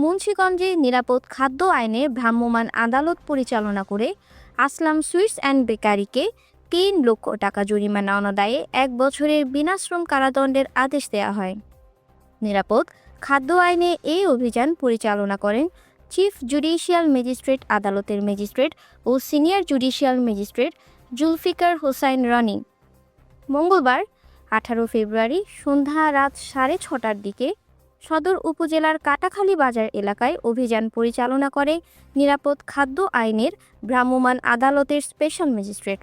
মুন্সীগঞ্জে নিরাপদ খাদ্য আইনে ভ্রাম্যমাণ আদালত পরিচালনা করে আসলাম সুইটস অ্যান্ড বেকারিকে তিন লক্ষ টাকা জরিমানা অনাদায়ে এক বছরের বিনাশ্রম কারাদণ্ডের আদেশ দেওয়া হয়। নিরাপদ খাদ্য আইনে এই অভিযান পরিচালনা করেন চিফ জুডিশিয়াল ম্যাজিস্ট্রেট আদালতের ম্যাজিস্ট্রেট ও senior judicial magistrate Zulfikar Hossain Rony. মঙ্গলবার, আঠারো ফেব্রুয়ারি সন্ধ্যা রাত সাড়ে ছটার দিকে সদর উপজেলার কাটাখালী বাজার এলাকায় অভিযান পরিচালনা করে নিরাপদ খাদ্য আইনের ভ্রাম্যমাণ আদালতের স্পেশাল ম্যাজিস্ট্রেট।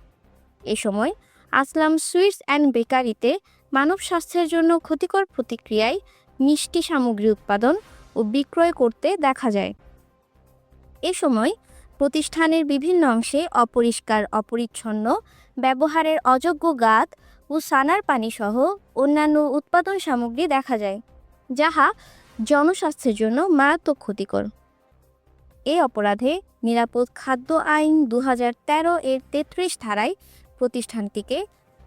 এ সময় আসলাম সুইটস অ্যান্ড বেকারিতে মানব স্বাস্থ্যের জন্য ক্ষতিকর প্রতিক্রিয়ায় মিষ্টি সামগ্রী উৎপাদন ও বিক্রয় করতে দেখা যায়। এ সময় প্রতিষ্ঠানের বিভিন্ন অংশে অপরিষ্কার, অপরিচ্ছন্ন, ব্যবহারের অযোগ্য গাত ও সানার পানিসহ অন্যান্য উৎপাদন সামগ্রী দেখা যায়। যাহা জনস্বাস্থ্যের জন্য মারাত্মক ক্ষতিকর। এই অপরাধে নিরাপদ খাদ্য আইন দুহাজার তেরো এর তেত্রিশ ধারায় প্রতিষ্ঠানটিকে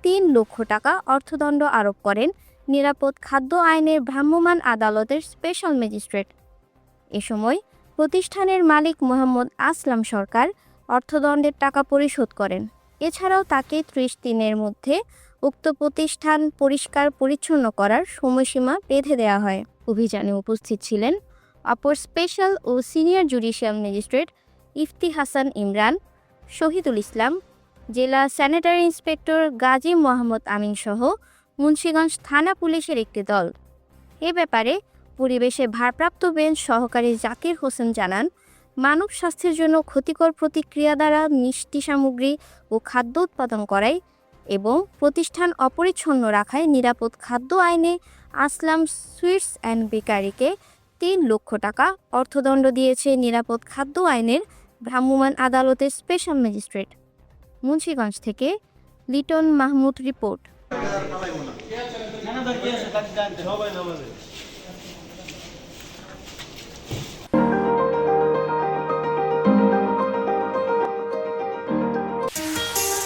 তিন লক্ষ টাকা অর্থদণ্ড আরোপ করেন নিরাপদ খাদ্য আইনের ভ্রাম্যমাণ আদালতের স্পেশাল ম্যাজিস্ট্রেট। এ সময় প্রতিষ্ঠানের মালিক মোহাম্মদ আসলাম সরকার অর্থদণ্ডের টাকা পরিশোধ করেন। এছাড়াও তাকে ত্রিশ দিনের মধ্যে উক্ত প্রতিষ্ঠান পরিষ্কার পরিচ্ছন্ন করার সময়সীমা বেঁধে দেওয়া হয়। অভিযানে উপস্থিত ছিলেন অপর স্পেশাল ও senior judicial magistrate Ifti Hasan Imran, Shahidul Islam, জেলা স্যানিটারি ইন্সপেক্টর গাজী মোহাম্মদ আমিন সহ মুন্সীগঞ্জ থানা পুলিশের একটি দল। এ ব্যাপারে পরিবেশে ভারপ্রাপ্ত বেঞ্চ সহকারী জাকির হোসেন জানান, মানব স্বাস্থ্যের জন্য ক্ষতিকর প্রতিক্রিয়া দ্বারা মিষ্টি সামগ্রী ও খাদ্য উৎপাদন করায় এবং প্রতিষ্ঠান অপরিচ্ছন্ন রাখায় নিরাপদ খাদ্য আইনে আসলাম সুইটস অ্যান্ড বেকারিকে তিন লক্ষ টাকা অর্থদণ্ড দিয়েছে নিরাপদ খাদ্য আইনের ভ্রাম্যমাণ আদালতের স্পেশাল ম্যাজিস্ট্রেট। মুন্সীগঞ্জ থেকে লিটন মাহমুদ রিপোর্ট।